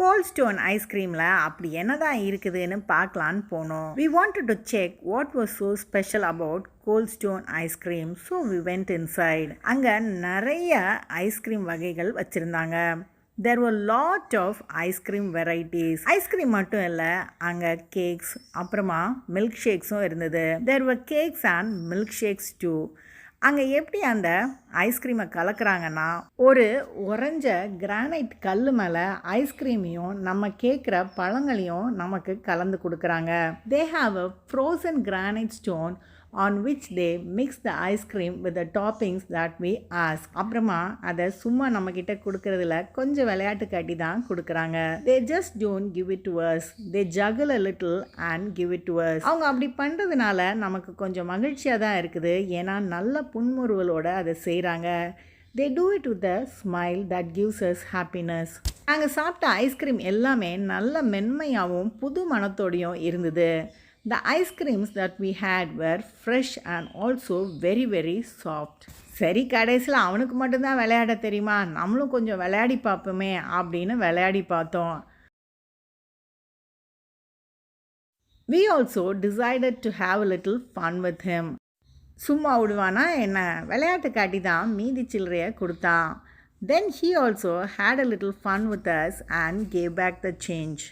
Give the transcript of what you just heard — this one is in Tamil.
கோல்ட் ஸ்டோன் ஐஸ்கிரீமில் அப்படி என்னதான் இருக்குதுன்னு பார்க்கலான்னு போனோம். We wanted to check what was so special about Cold Stone ice cream so we went inside அங்கே நிறைய ஐஸ்கிரீம் வகைகள் வச்சுருந்தாங்க. There a lot of ice cream varieties ice cream மட்டும் இல்லை அங்கே கேக்ஸ் அப்புறமா மில்க் ஷேக்ஸும் இருந்தது. There were cakes and milkshakes too அங்கே எப்படி அந்த ஐஸ்கிரீமை கலக்குறாங்கன்னா ஒரு உறைஞ்ச கிரானைட் கல் மேலே ஐஸ்கிரீமையும் நம்ம கேட்குற பழங்களையும் நமக்கு கலந்து கொடுக்குறாங்க. They have a frozen granite stone on which they mix the ice cream with the toppings that we ask அப்புறமா அதை சும்மா நம்மக்கிட்ட கொடுக்கறதுல கொஞ்சம் விளையாட்டு காட்டி தான் கொடுக்குறாங்க. They just don't give it to us they juggle a little and give it to us அவங்க அப்படி பண்ணுறதுனால நமக்கு கொஞ்சம் மகிழ்ச்சியாக தான் இருக்குது. ஏன்னா நல்ல புன்முறுவலோடு அதை செய்கிறாங்க they do it with a smile that gives us happiness நாங்கள் சாப்பிட்ட ஐஸ்கிரீம் எல்லாமே நல்ல மென்மையாகவும் புது மனத்தோடையும் இருந்தது. The ice creams that we had were fresh and also very very soft. சரி கடைசியில் அவனுக்கு மட்டும்தான் விளையாட தெரியுமா நம்மளும் கொஞ்சம் விளையாடி பார்ப்போமே அப்படின்னு விளையாடி பார்த்தோம் we also decided to have little fun with him சும்மா விடுவானா என்ன விளையாட்டு காட்டி தான் மீதி சில்லறையை கொடுத்தான் then he also had a little fun with us and gave back the change